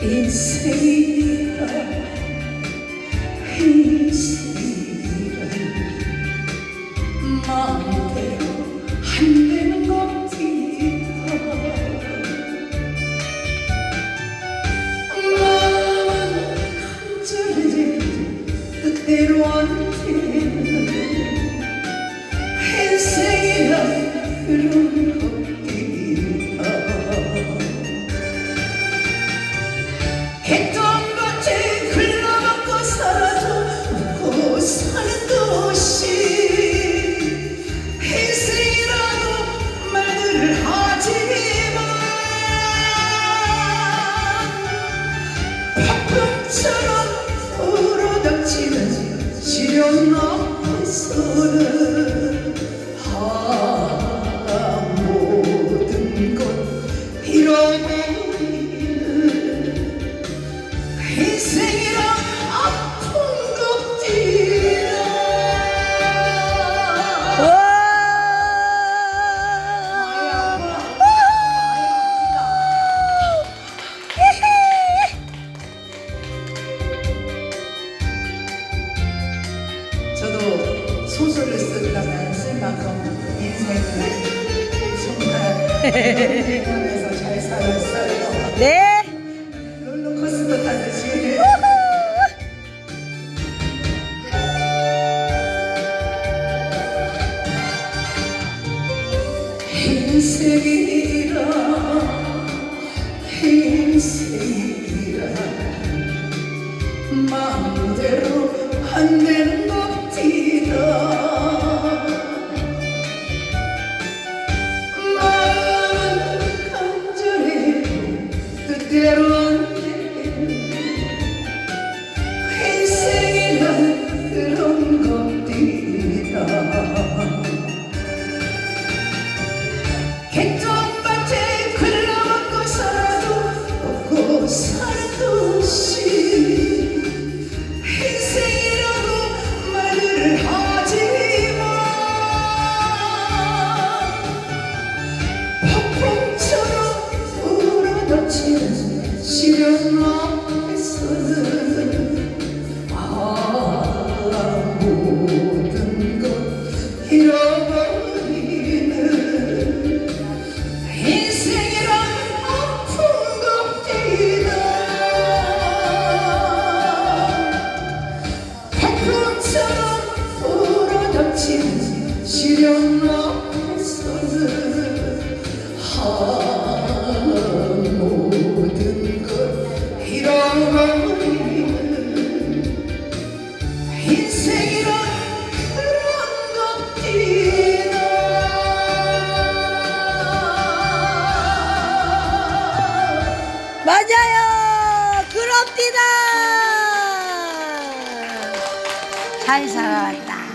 인생이 만큼 인생을 정말 대단해서 잘 살았어요 네. 롤러코스터 타듯이 인생이라 인생이라 마음대로 안 되는 것이다 불어닥치는 시련 앞에서는 아 모든 것 잃어버리는 인생이란 아픈 것들이다 폭풍처럼 불어닥치는 시련 앞 맞아요. 그럽디다. 잘 살아왔다.